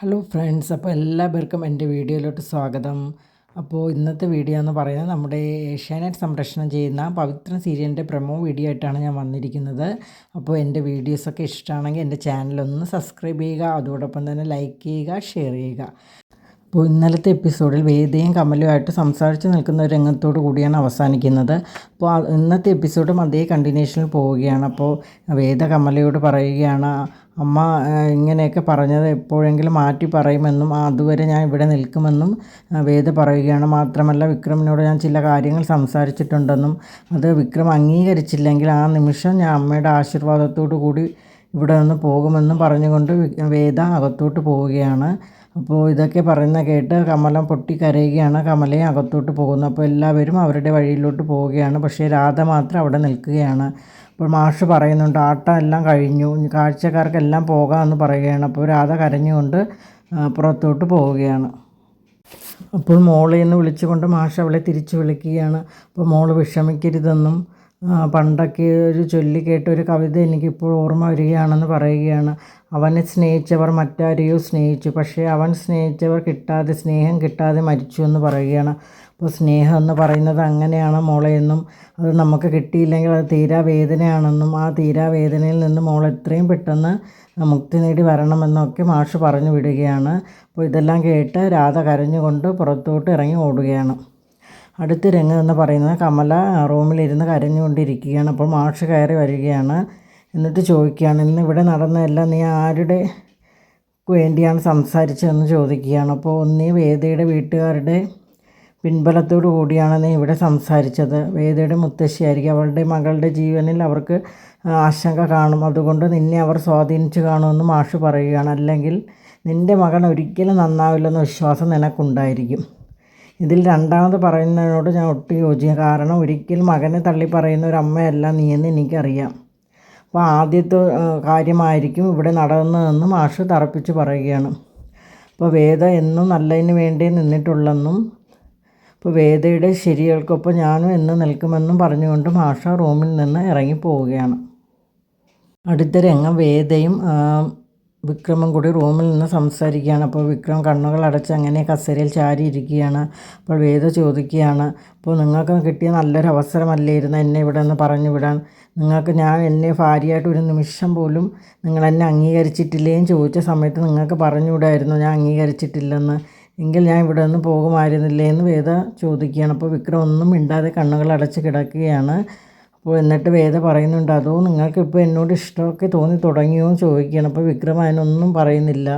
Hello friends അപ്പോൾ എല്ലാവർക്കും എന്റെ വീഡിയോയിലോട്ട് സ്വാഗതം. അപ്പോൾ ഇന്നത്തെ വീഡിയോ എന്ന് പറയുന്നത് നമ്മുടെ ഏഷ്യാനെറ്റ് സംരക്ഷണം ചെയ്യുന്ന പവിത്ര സീരിയലിന്റെ പ്രൊമോ വീഡിയോ ആയിട്ടാണ് ഞാൻ വന്നിരിക്കുന്നത്. അപ്പോൾ എന്റെ വീഡിയോസൊക്കെ ഇഷ്ടമാണെങ്കിൽ എന്റെ ചാനലൊന്ന് സബ്സ്ക്രൈബ് ചെയ്യുക അതോടൊപ്പം തന്നെ ലൈക്ക് ചെയ്യുക ഷെയർ ചെയ്യുക. അപ്പോൾ ഇന്നലത്തെ എപ്പിസോഡിൽ വേദയും കമലുമായിട്ട് സംസാരിച്ച് നിൽക്കുന്ന ഒരു രംഗത്തോടു കൂടിയാണ് അവസാനിക്കുന്നത്. അപ്പോൾ ഇന്നത്തെ എപ്പിസോഡും അതേ കണ്ടിന്യൂഷനിൽ പോവുകയാണ്. അപ്പോൾ വേദ കമലയോട് പറയുകയാണ് അമ്മ ഇങ്ങനെയൊക്കെ പറഞ്ഞത് എപ്പോഴെങ്കിലും മാറ്റി പറയുമെന്നും അതുവരെ ഞാൻ ഇവിടെ നിൽക്കുമെന്നും വേദ പറയുകയാണ്. മാത്രമല്ല വിക്രമിനോട് ഞാൻ ചില കാര്യങ്ങൾ സംസാരിച്ചിട്ടുണ്ടെന്നും അത് വിക്രം അംഗീകരിച്ചില്ലെങ്കിൽ ആ നിമിഷം ഞാൻ അമ്മയുടെ ആശീർവാദത്തോടു കൂടി ഇവിടെ നിന്ന് പോകുമെന്നും പറഞ്ഞുകൊണ്ട് വേദ അകത്തോട്ട് പോവുകയാണ്. അപ്പോൾ ഇതൊക്കെ പറയുന്ന കേട്ട് കമലം പൊട്ടി കരയുകയാണ് കമലയും അകത്തോട്ട് പോകുന്നു. അപ്പോൾ എല്ലാവരും അവരുടെ വഴിയിലോട്ട് പോവുകയാണ്. പക്ഷേ രാധ മാത്രം അവിടെ നിൽക്കുകയാണ്. അപ്പോൾ മാഷ് പറയുന്നുണ്ട് ആട്ടം എല്ലാം കഴിഞ്ഞു കാഴ്ചക്കാർക്കെല്ലാം പോകാമെന്ന് പറയുകയാണ്. അപ്പോൾ രാധ കരഞ്ഞുകൊണ്ട് പുറത്തോട്ട് പോവുകയാണ്. അപ്പോൾ മോളെ എന്ന് വിളിച്ചുകൊണ്ട് മാഷ് അവളെ തിരിച്ചു വിളിക്കുകയാണ്. അപ്പോൾ മോൾ വിഷമിക്കരുതെന്നും പണ്ടൊക്കെ ഒരു ചൊല്ലി കേട്ട ഒരു കവിത എനിക്കിപ്പോൾ ഓർമ്മ വരികയാണെന്ന് പറയുകയാണ്. അവനെ സ്നേഹിച്ചവർ മറ്റാരെയോ സ്നേഹിച്ചു പക്ഷേ അവൻ സ്നേഹിച്ചവർ കിട്ടാതെ സ്നേഹം കിട്ടാതെ മരിച്ചു എന്ന് പറയുകയാണ്. അപ്പോൾ സ്നേഹം എന്ന് പറയുന്നത് അങ്ങനെയാണ് മോളെ എന്നും അത് നമുക്ക് കിട്ടിയില്ലെങ്കിൽ അത് തീരാ വേദനയാണെന്നും ആ തീരാ വേദനയിൽ നിന്ന് മോൾ എത്രയും പെട്ടെന്ന് മുക്തി നേടി വരണമെന്നൊക്കെ മാഷ് പറഞ്ഞു വിടുകയാണ്. അപ്പോൾ ഇതെല്ലാം കേട്ട് രാധ കരഞ്ഞുകൊണ്ട് പുറത്തോട്ട് ഇറങ്ങി ഓടുകയാണ്. അടുത്ത രംഗം എന്ന് പറയുന്നത് കമല റൂമിലിരുന്ന് കരഞ്ഞുകൊണ്ടിരിക്കുകയാണ്. അപ്പോൾ മാഷ് കയറി വരികയാണ്. എന്നിട്ട് ചോദിക്കുകയാണ് ഇന്ന് ഇവിടെ നടന്നതെല്ലാം നീ ആരുടെ വേണ്ടിയാണ് സംസാരിച്ചതെന്ന് ചോദിക്കുകയാണ്. അപ്പോൾ ഒന്നീ വേദയുടെ വീട്ടുകാരുടെ പിൻബലത്തോടു കൂടിയാണ് നീ ഇവിടെ സംസാരിച്ചത്. വേദയുടെ മുത്തശ്ശിയായിരിക്കും. അവളുടെ മകളുടെ ജീവനിൽ അവർക്ക് ആശങ്ക കാണും. അതുകൊണ്ട് നിന്നെ അവർ സ്വാധീനിച്ചു കാണുമെന്ന് മാഷ് പറയുകയാണ്. അല്ലെങ്കിൽ നിന്റെ മകൻ ഒരിക്കലും നന്നാവില്ലെന്ന വിശ്വാസം നിനക്കുണ്ടായിരിക്കും. ഇതിൽ രണ്ടാമത് പറയുന്നതിനോട് ഞാൻ ഒട്ടും യോജിക്കും. കാരണം ഒരിക്കലും മകനെ തള്ളി പറയുന്ന ഒരു അമ്മയല്ല നീയെന്ന് എനിക്കറിയാം. അപ്പോൾ ആദ്യത്തെ കാര്യമായിരിക്കും ഇവിടെ നടന്നതെന്ന് മാഷ് തറപ്പിച്ച് പറയുകയാണ്. അപ്പോൾ വേദ എന്നും നല്ലതിന് വേണ്ടി നിന്നിട്ടുള്ളെന്നും ഇപ്പോൾ വേദയുടെ ശരികൾക്കൊപ്പം ഞാനും എന്ന് നിൽക്കുമെന്നും പറഞ്ഞുകൊണ്ട് മാഷ റൂമിൽ നിന്ന് ഇറങ്ങി പോവുകയാണ് അടുത്ത രംഗം വേദയും വിക്രമും കൂടി റൂമിൽ നിന്ന് സംസാരിക്കുകയാണ്. അപ്പോൾ വിക്രം കണ്ണുകൾ അടച്ച് അങ്ങനെ കസേരയിൽ ചാരി ഇരിക്കുകയാണ് അപ്പോൾ വേദ ചോദിക്കുകയാണ് അപ്പോൾ നിങ്ങൾക്ക് കിട്ടിയ നല്ലൊരു അവസരമല്ലായിരുന്നു എന്നെ ഇവിടെ നിന്ന് പറഞ്ഞു വിടാൻ? നിങ്ങൾക്ക് ഞാൻ എന്നെ ഭാര്യയായിട്ട് ഒരു നിമിഷം പോലും നിങ്ങൾ എന്നെ അംഗീകരിച്ചിട്ടില്ലേ? എന്ന് ചോദിച്ച സമയത്ത് നിങ്ങൾക്ക് പറഞ്ഞുവിടായിരുന്നു ഞാൻ അംഗീകരിച്ചിട്ടില്ലെന്ന്. എങ്കിൽ ഞാൻ ഇവിടെ നിന്ന് പോകുമായിരുന്നില്ലേ? എന്ന് വേദ ചോദിക്കുകയാണ്. അപ്പോൾ വിക്രം ഒന്നും മിണ്ടാതെ കണ്ണുകൾ അടച്ച് കിടക്കുകയാണ്. അപ്പോൾ എന്നിട്ട് വേദ പറയുന്നുണ്ട് അതോ നിങ്ങൾക്ക് ഇപ്പോൾ എന്നോട് ഇഷ്ടമൊക്കെ തോന്നി തുടങ്ങിയോ എന്ന് ചോദിക്കുകയാണ്. അപ്പോൾ വിക്രം അതിനൊന്നും പറയുന്നില്ല.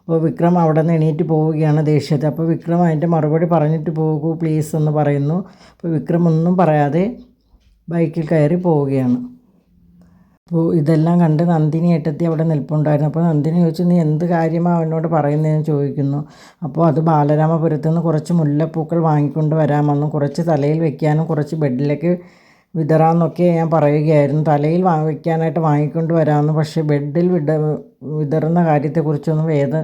അപ്പോൾ വിക്രം അവിടെ നിന്ന് എണീറ്റ് പോവുകയാണ് ദേഷ്യത്തിൽ. അപ്പോൾ വിക്രം അതിന്റെ മറുപടി പറഞ്ഞിട്ട് പോകൂ പ്ലീസ് എന്ന് പറയുന്നു. അപ്പോൾ വിക്രം ഒന്നും പറയാതെ ബൈക്കിൽ കയറി പോവുകയാണ്. അപ്പോൾ ഇതെല്ലാം കണ്ട് നന്ദിനി ഏട്ടത്തി അവിടെ നിൽപ്പുണ്ടായിരുന്നു. അപ്പോൾ നന്ദിനി ചോദിച്ചു നീ എന്ത് കാര്യമാണ് അവനോട് പറയുന്നതെന്ന് ചോദിക്കുന്നു? അപ്പോൾ അത് ബാലരാമപുരത്ത് നിന്ന് കുറച്ച് മുല്ലപ്പൂക്കൾ വാങ്ങിക്കൊണ്ട് വരാമെന്നും കുറച്ച് തലയിൽ വെക്കാനും കുറച്ച് ബെഡിലേക്ക് വിതറാമെന്നൊക്കെ ഞാൻ പറയുകയായിരുന്നു. തലയിൽ വയ്ക്കാനായിട്ട് വാങ്ങിക്കൊണ്ട് വരാമെന്ന്. പക്ഷേ ബെഡിൽ വിട വിതറുന്ന കാര്യത്തെക്കുറിച്ചൊന്നും വേദ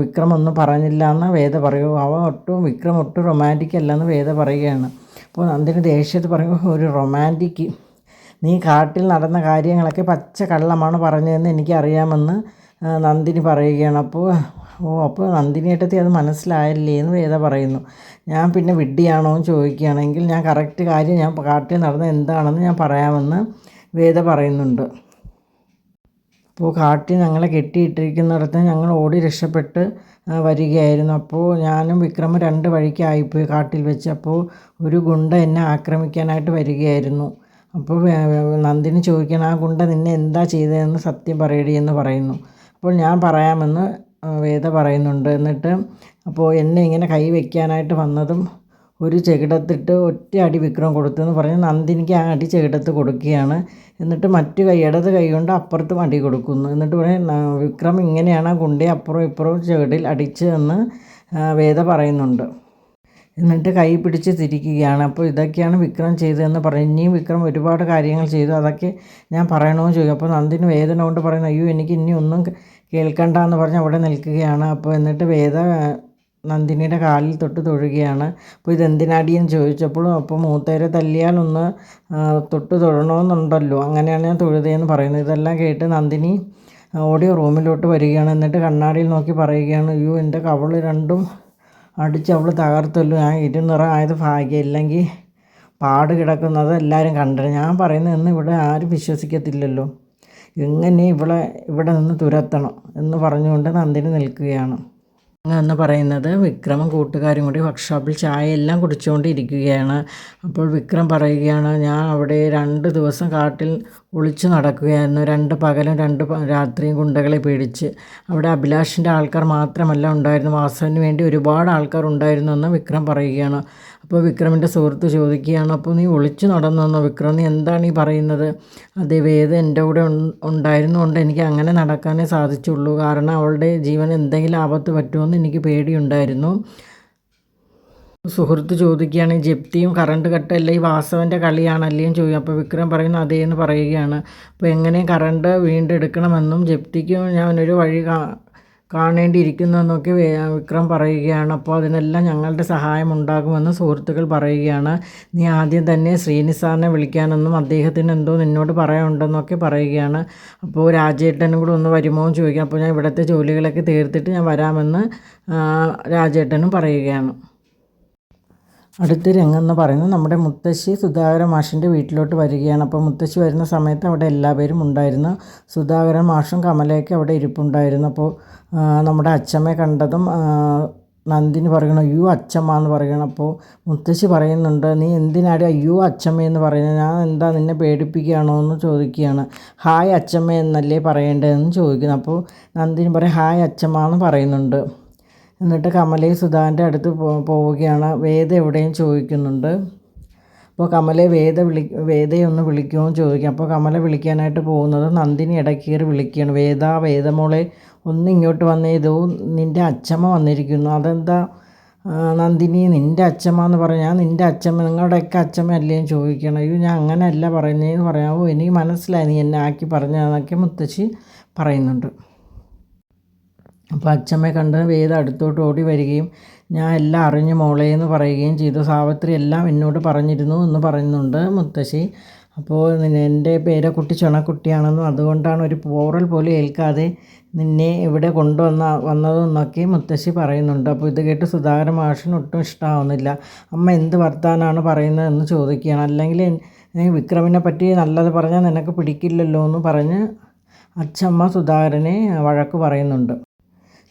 വിക്രമൊന്നും പറഞ്ഞില്ല എന്ന് വേദ പറയൂ അവ ഒട്ടും വിക്രം ഒട്ടും റൊമാന്റിക് അല്ലെന്ന് വേദ പറയുകയാണ്. അപ്പോൾ നന്ദിനി ദേഷ്യത്ത് പറയും ഒരു റൊമാന്റിക് നീ കാട്ടിൽ നടന്ന കാര്യങ്ങളൊക്കെ പച്ച കള്ളമാണ് പറഞ്ഞതെന്ന് എനിക്കറിയാമെന്ന് നന്ദിനി പറയുകയാണ്. അപ്പോൾ ഓ അപ്പോൾ നന്ദിനിയേട്ടത്തി അത് മനസ്സിലായില്ലേ എന്ന് വേദ പറയുന്നു. ഞാൻ പിന്നെ വിഡ്ഡിയാണോ എന്ന് ചോദിക്കുകയാണെങ്കിൽ ഞാൻ കറക്റ്റ് കാര്യം ഞാൻ കാട്ടിൽ നടന്ന എന്താണെന്ന് ഞാൻ പറയാമെന്ന് വേദ പറയുന്നുണ്ട്. അപ്പോൾ കാട്ടിൽ ഞങ്ങളെ കെട്ടിയിട്ടിരിക്കുന്നിടത്ത് ഞങ്ങൾ ഓടി രക്ഷപ്പെട്ട് വരികയായിരുന്നു. അപ്പോൾ ഞാനും വിക്രമും രണ്ട് വഴിക്കായിപ്പോയി കാട്ടിൽ വെച്ച്. അപ്പോൾ ഒരു ഗുണ്ട എന്നെ ആക്രമിക്കാനായിട്ട് വരികയായിരുന്നു. അപ്പോൾ നന്ദിനി ചോദിക്കണം ആ ഗുണ്ട നിന്നെ എന്താ ചെയ്തതെന്ന് സത്യം പറയടി എന്ന് പറയുന്നു. അപ്പോൾ ഞാൻ പറയാമെന്ന് വേദ പറയുന്നുണ്ട്. എന്നിട്ട് അപ്പോൾ എന്നെ ഇങ്ങനെ കൈ വയ്ക്കാനായിട്ട് വന്നതും ഒരു ചെകിടത്തിട്ട് ഒറ്റ അടി വിക്രം കൊടുത്തു എന്ന് പറഞ്ഞ് നന്ദിനിക്ക് ആ അടി ചെകിടത്ത് കൊടുക്കുകയാണ്. എന്നിട്ട് മറ്റു കൈ ഇടത് കൈ കൊണ്ട് അപ്പുറത്തും അടി കൊടുക്കുന്നു. എന്നിട്ട് പറയും വിക്രം ഇങ്ങനെയാണ് ആ ഗുണ്ടയെ അപ്പുറവും ഇപ്പുറവും ചെകിടിൽ അടിച്ച് എന്ന് വേദ പറയുന്നുണ്ട്. എന്നിട്ട് കൈ പിടിച്ച് തിരിക്കുകയാണ്. അപ്പോൾ ഇതൊക്കെയാണ് വിക്രം ചെയ്തതെന്ന് പറയും ഇനിയും വിക്രം ഒരുപാട് കാര്യങ്ങൾ ചെയ്തു. അതൊക്കെ ഞാൻ പറയണമെന്ന് ചോദിക്കും. അപ്പോൾ നന്ദിന് വേദന കൊണ്ട് പറയുന്നു അയ്യോ എനിക്ക് ഇനി ഒന്നും കേൾക്കണ്ട എന്ന് പറഞ്ഞ് അവിടെ നിൽക്കുകയാണ്. അപ്പോൾ എന്നിട്ട് വേദ നന്ദിനിയുടെ കാലിൽ തൊട്ട് തൊഴുകയാണ്. അപ്പോൾ ഇതെന്തിനാടിയെന്ന് ചോദിച്ചപ്പോഴും അപ്പോൾ മൂത്തേരെ തല്ലിയാൽ ഒന്ന് തൊട്ട് തൊഴണമെന്നുണ്ടല്ലോ അങ്ങനെയാണ് ഞാൻ തൊഴുതെന്ന് പറയുന്നത്. ഇതെല്ലാം കേട്ട് നന്ദിനി ഓടി റൂമിലോട്ട് വരികയാണ്. എന്നിട്ട് കണ്ണാടിയിൽ നോക്കി പറയുകയാണ് അയ്യോ എന്റെ കവൾ രണ്ടും അടിച്ച് അവൾ തകർത്തല്ലോ. ഞാൻ ഇരുനിറം ആയത് ഭാഗ്യം ഇല്ലെങ്കിൽ പാട് കിടക്കുന്നത് എല്ലാവരും കണ്ടത് ഞാൻ പറയുന്നത് ഇന്ന് ഇവിടെ ആരും വിശ്വസിക്കത്തില്ലല്ലോ. എങ്ങനെ ഇവളെ ഇവിടെ നിന്ന് തുരത്തണം എന്ന് പറഞ്ഞുകൊണ്ട് നന്ദിനി നിൽക്കുകയാണ്. എന്ന് പറയുന്നത്. വിക്രമും കൂട്ടുകാരും കൂടി വർക്ക്ഷോപ്പിൽ ചായ എല്ലാം കുടിച്ചുകൊണ്ടിരിക്കുകയാണ്. അപ്പോൾ വിക്രം പറയുകയാണ് ഞാൻ അവിടെ രണ്ട് ദിവസം കാട്ടിൽ ഒളിച്ചു നടക്കുകയായിരുന്നു. രണ്ട് പകലും രണ്ട് രാത്രിയും ഗുണ്ടകളെ പേടിച്ച് അവിടെ അഭിലാഷിന്റെ ആൾക്കാർ മാത്രമല്ല ഉണ്ടായിരുന്നു. വാസവിന് വേണ്ടി ഒരുപാട് ആൾക്കാർ ഉണ്ടായിരുന്നു എന്ന് വിക്രം പറയുകയാണ്. അപ്പോൾ വിക്രമിന്റെ സുഹൃത്ത് ചോദിക്കുകയാണ് അപ്പോൾ നീ ഒളിച്ചു നടന്നെന്നോ വിക്രം? നീ എന്താണ് ഈ പറയുന്നത്? അതേ വേദ എന്റെ കൂടെ ഉണ്ടായിരുന്നുകൊണ്ട് എനിക്ക് അങ്ങനെ നടക്കാനേ സാധിച്ചുള്ളൂ. കാരണം അവളുടെ ജീവൻ എന്തെങ്കിലും ആപത്ത് പറ്റുമെന്ന് എനിക്ക് പേടിയുണ്ടായിരുന്നു. സുഹൃത്ത് ചോദിക്കുകയാണ് ജപ്തിയും കറണ്ട് കട്ടല്ല ഈ വാസവന്റെ കളിയാണല്ലേ? ചോദിക്കും. അപ്പോൾ വിക്രം പറയുന്നു അതേ എന്ന് പറയുകയാണ്. അപ്പോൾ എങ്ങനെ കറണ്ട് വീണ്ടെടുക്കണമെന്നും ജപ്തിക്ക് ഞാനൊരു വഴി കാണേണ്ടിയിരിക്കുന്നു എന്നൊക്കെ വിക്രം പറയുകയാണ്. അപ്പോൾ അതിനെല്ലാം ഞങ്ങളുടെ സഹായം ഉണ്ടാകുമെന്ന് സുഹൃത്തുക്കൾ പറയുകയാണ്. നീ ആദ്യം തന്നെ ശ്രീനിസാറിനെ വിളിക്കാനെന്നും അദ്ദേഹത്തിന് എന്തോ നിന്നോട് പറയാനുണ്ടെന്നൊക്കെ പറയുകയാണ്. അപ്പോൾ രാജേട്ടനും കൂടെ ഒന്ന് വരുമോ എന്ന് ചോദിക്കാം. അപ്പോൾ ഞാൻ ഇവിടുത്തെ ജോലികളൊക്കെ തീർത്തിട്ട് ഞാൻ വരാമെന്ന് രാജേട്ടനും പറയുകയാണ്. അടുത്ത രംഗം എന്ന് പറയുന്നത് നമ്മുടെ മുത്തശ്ശി സുധാകരൻ മാഷിന്റെ വീട്ടിലോട്ട് വരികയാണ്. അപ്പോൾ മുത്തശ്ശി വരുന്ന സമയത്ത് അവിടെ എല്ലാവരും ഉണ്ടായിരുന്നു. സുധാകരൻ മാഷും കമലയൊക്കെ അവിടെ ഇരിപ്പുണ്ടായിരുന്നു. അപ്പോൾ നമ്മുടെ അച്ഛമ്മയെ കണ്ടതും നന്ദിനി പറയണം അയ്യോ അച്ഛമ്മ എന്ന് പറയണം അപ്പോൾ മുത്തശ്ശി പറയുന്നുണ്ട് നീ എന്തിനാടി അയ്യോ അച്ഛമ്മ എന്ന് പറയുന്നത്. ഞാൻ എന്താ നിന്നെ പേടിപ്പിക്കുകയാണോ എന്ന് ചോദിക്കുകയാണ്. ഹായ് അച്ഛമ്മ എന്നല്ലേ പറയേണ്ടതെന്ന് ചോദിക്കുന്നു. അപ്പോൾ നന്ദിനി പറയും ഹായ് അച്ഛമ്മ എന്ന് പറയുന്നുണ്ട്. എന്നിട്ട് കമലയും സുധാന്റെ അടുത്ത് പോവുകയാണ്. വേദ എവിടെയും ചോദിക്കുന്നുണ്ട്. അപ്പോൾ കമലയെ വേദ വിളി വേദയെ ഒന്ന് വിളിക്കുമോ ചോദിക്കും. അപ്പോൾ കമല വിളിക്കാനായിട്ട് പോകുന്നത് നന്ദിനി ഇടക്കേറി വിളിക്കുകയാണ്. വേദ വേദമോളെ ഒന്ന് ഇങ്ങോട്ട് വന്നേ. ഇതോ നിന്റെ അച്ഛമ്മ വന്നിരിക്കുന്നു. അതെന്താ? നന്ദിനി നിന്റെ അച്ഛമ്മ എന്ന് പറഞ്ഞാൽ നിന്റെ അച്ഛമ്മ നിങ്ങളുടെയൊക്കെ അച്ഛമ്മ അല്ലേ ചോദിക്കണം അയ്യോ ഞാൻ അങ്ങനെയല്ല പറയുന്നതെന്ന് പറയാമോ എനിക്ക് മനസ്സിലായി. നീ എന്നെ ആക്കി പറഞ്ഞതെന്നൊക്കെ മുത്തശ്ശി പറയുന്നുണ്ട്. അപ്പോൾ അച്ഛമ്മയെ കണ്ട് വേദ അടുത്തോട്ട് ഓടി വരികയും ഞാൻ എല്ലാം അറിഞ്ഞു മോളെ എന്ന് പറയുകയും ചെയ്തു. സാവിത്രി എല്ലാം എന്നോട് പറഞ്ഞിരുന്നു എന്ന് പറയുന്നുണ്ട് മുത്തശ്ശി. അപ്പോൾ എന്റെ പേരെ കുട്ടി ചുണക്കുട്ടിയാണെന്നും അതുകൊണ്ടാണ് ഒരു പോറൽ പോലും ഏൽക്കാതെ നിന്നെ ഇവിടെ കൊണ്ടുവന്ന വന്നതെന്നൊക്കെ മുത്തശ്ശി പറയുന്നുണ്ട്. അപ്പോൾ ഇത് കേട്ട് സുധാകര മാഷിന് ഒട്ടും ഇഷ്ടമാവുന്നില്ല അമ്മ എന്ത് വർത്താനാണ് പറയുന്നതെന്ന് ചോദിക്കുകയാണ്. അല്ലെങ്കിൽ വിക്രമിനെ പറ്റി നല്ലത് പറഞ്ഞാൽ നിനക്ക് പിടിക്കില്ലല്ലോ എന്ന് പറഞ്ഞ് അച്ഛമ്മ സുധാകരനെ വഴക്ക് പറയുന്നുണ്ട്.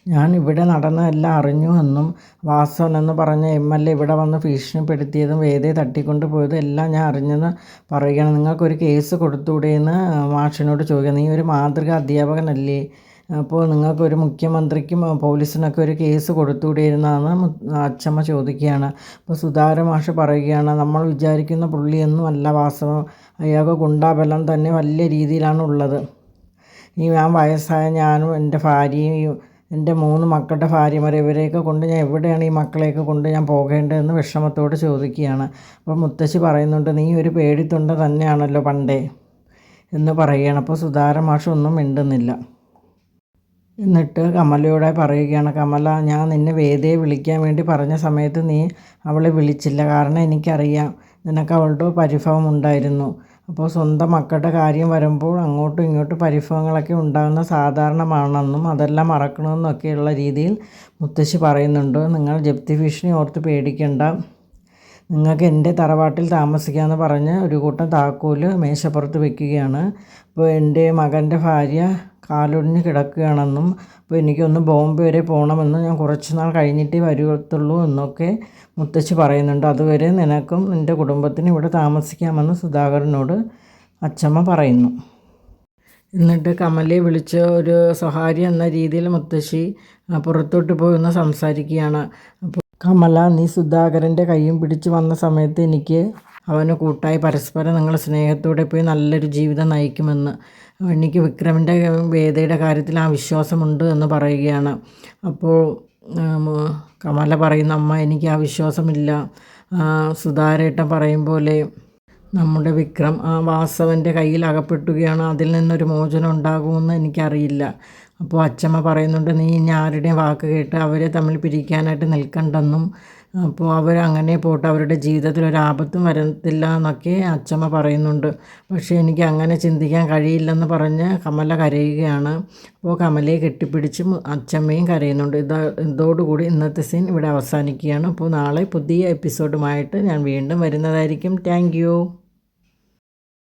ഞാൻ ഇവിടെ നടന്നതെല്ലാം അറിഞ്ഞു എന്നും വാസവൻ എന്ന് പറഞ്ഞ എം എൽ എ ഇവിടെ വന്ന് ഭീഷണിപ്പെടുത്തിയതും വേദയെ തട്ടിക്കൊണ്ട് പോയതും എല്ലാം ഞാൻ അറിഞ്ഞെന്ന് പറയുകയാണ്. നിങ്ങൾക്കൊരു കേസ് കൊടുത്തൂടെ എന്ന് മാഷിനോട് ചോദിക്കുക നീ ഒരു മാതൃക അധ്യാപകനല്ലേ? അപ്പോൾ നിങ്ങൾക്കൊരു മുഖ്യമന്ത്രിക്കും പോലീസിനൊക്കെ ഒരു കേസ് കൊടുത്തുകൂടിയിരുന്നാണ് അച്ചമ്മ ചോദിക്കുകയാണ്. അപ്പോൾ സുധാര മാഷ് പറയുകയാണ് നമ്മൾ വിചാരിക്കുന്ന പുള്ളിയൊന്നും അല്ല വാസവം അയാൾക്ക് ഗുണ്ടാബലം തന്നെ വലിയ രീതിയിലാണ് ഉള്ളത്. ഈ ഞാൻ വയസ്സായ ഞാനും എന്റെ ഭാര്യയും എന്റെ മൂന്ന് മക്കളുടെ ഭാര്യമാരെ ഇവരെയൊക്കെ കൊണ്ട് ഞാൻ എവിടെയാണ് ഈ മക്കളെയൊക്കെ കൊണ്ട് ഞാൻ പോകേണ്ടതെന്ന് വിഷമത്തോട് ചോദിക്കുകയാണ്. അപ്പോൾ മുത്തശ്ശി പറയുന്നുണ്ട് നീ ഒരു പേടിത്തൊണ്ട തന്നെയാണല്ലോ പണ്ടേ എന്ന് പറയുകയാണ്. അപ്പോൾ സുധാര മാഷ് ഒന്നും മിണ്ടുന്നില്ല. എന്നിട്ട് കമലയോടെ പറയുകയാണ് കമല ഞാൻ നിന്നെ വേദയെ വിളിക്കാൻ വേണ്ടി പറഞ്ഞ സമയത്ത് നീ അവളെ വിളിച്ചില്ല. കാരണം എനിക്കറിയാം നിനക്ക് അവളുടെ പരിഭവം ഉണ്ടായിരുന്നു. അപ്പോൾ സ്വന്തം മക്കളുടെ കാര്യം വരുമ്പോൾ അങ്ങോട്ടും ഇങ്ങോട്ടും പരിഭവങ്ങളൊക്കെ ഉണ്ടാകുന്ന സാധാരണമാണെന്നും അതെല്ലാം മറക്കണമെന്നൊക്കെയുള്ള രീതിയിൽ മുത്തശ്ശി പറയുന്നുണ്ട്. നിങ്ങൾ ജപ്തി ഭീഷണി ഓർത്ത് പേടിക്കേണ്ട. നിങ്ങൾക്ക് എന്റെ തറവാട്ടിൽ താമസിക്കാമെന്ന് പറഞ്ഞ് ഒരു കൂട്ടം താക്കോൽ മേശപ്പുറത്ത് വെക്കുകയാണ്. അപ്പോൾ എന്റെ മകന്റെ ഭാര്യ കാലൊടിഞ്ഞ് കിടക്കുകയാണെന്നും അപ്പോൾ എനിക്കൊന്ന് ബോംബെ വരെ പോകണമെന്ന് ഞാൻ കുറച്ച് നാൾ കഴിഞ്ഞിട്ടേ വരുത്തുള്ളൂ എന്നൊക്കെ മുത്തശ്ശി പറയുന്നുണ്ട്. അതുവരെ നിനക്കും നിന്റെ കുടുംബത്തിനും ഇവിടെ താമസിക്കാമെന്ന് സുധാകരനോട് അച്ചമ്മ പറയുന്നു. എന്നിട്ട് കമലയെ വിളിച്ച് ഒരു സ്വകാര്യ എന്ന രീതിയിൽ മുത്തശ്ശി പുറത്തോട്ട് പോയി ഒന്ന് സംസാരിക്കുകയാണ്. അപ്പോൾ കമല നീ സുധാകരന്റെ കൈയും പിടിച്ച് വന്ന സമയത്ത് എനിക്ക് അവന് കൂട്ടായി പരസ്പരം നിങ്ങൾ സ്നേഹത്തോടെ പോയി നല്ലൊരു ജീവിതം നയിക്കുമെന്ന്. എനിക്ക് വിക്രമിന്റെ വേദയുടെ കാര്യത്തിൽ ആ വിശ്വാസമുണ്ട് എന്ന് പറയുകയാണ്. അപ്പോൾ കമല പറയുന്ന അമ്മ എനിക്ക് ആ വിശ്വാസമില്ല. സുധാരേട്ടൻ പറയും പോലെ നമ്മുടെ വിക്രം ആ വാസവന്റെ കയ്യിൽ അകപ്പെട്ടുകയാണ്. അതിൽ നിന്നൊരു മോചനം ഉണ്ടാകുമെന്ന് എനിക്കറിയില്ല. അപ്പോൾ അച്ചമ്മ പറയുന്നുണ്ട് നീ ഇനി ആരുടെയും വാക്ക് കേട്ട് അവരെ തമ്മിൽ പിരിക്കാനായിട്ട് നിൽക്കണ്ടെന്നും അപ്പോൾ അവർ അങ്ങനെ പോട്ട് അവരുടെ ജീവിതത്തിൽ ഒരു ആപത്തും വരത്തില്ല എന്നൊക്കെ അച്ചമ്മ പറയുന്നുണ്ട്. പക്ഷേ എനിക്ക് അങ്ങനെ ചിന്തിക്കാൻ കഴിയില്ലെന്ന് പറഞ്ഞ് കമല കരയുകയാണ്. അപ്പോൾ കമലയെ കെട്ടിപ്പിടിച്ച് അച്ചമ്മയും കരയുന്നുണ്ട്. ഇതാ ഇതോടുകൂടി ഇന്നത്തെ സീൻ ഇവിടെ അവസാനിക്കുകയാണ്. അപ്പോൾ നാളെ പുതിയ എപ്പിസോഡുമായിട്ട് ഞാൻ വീണ്ടും വരുന്നതായിരിക്കും. താങ്ക്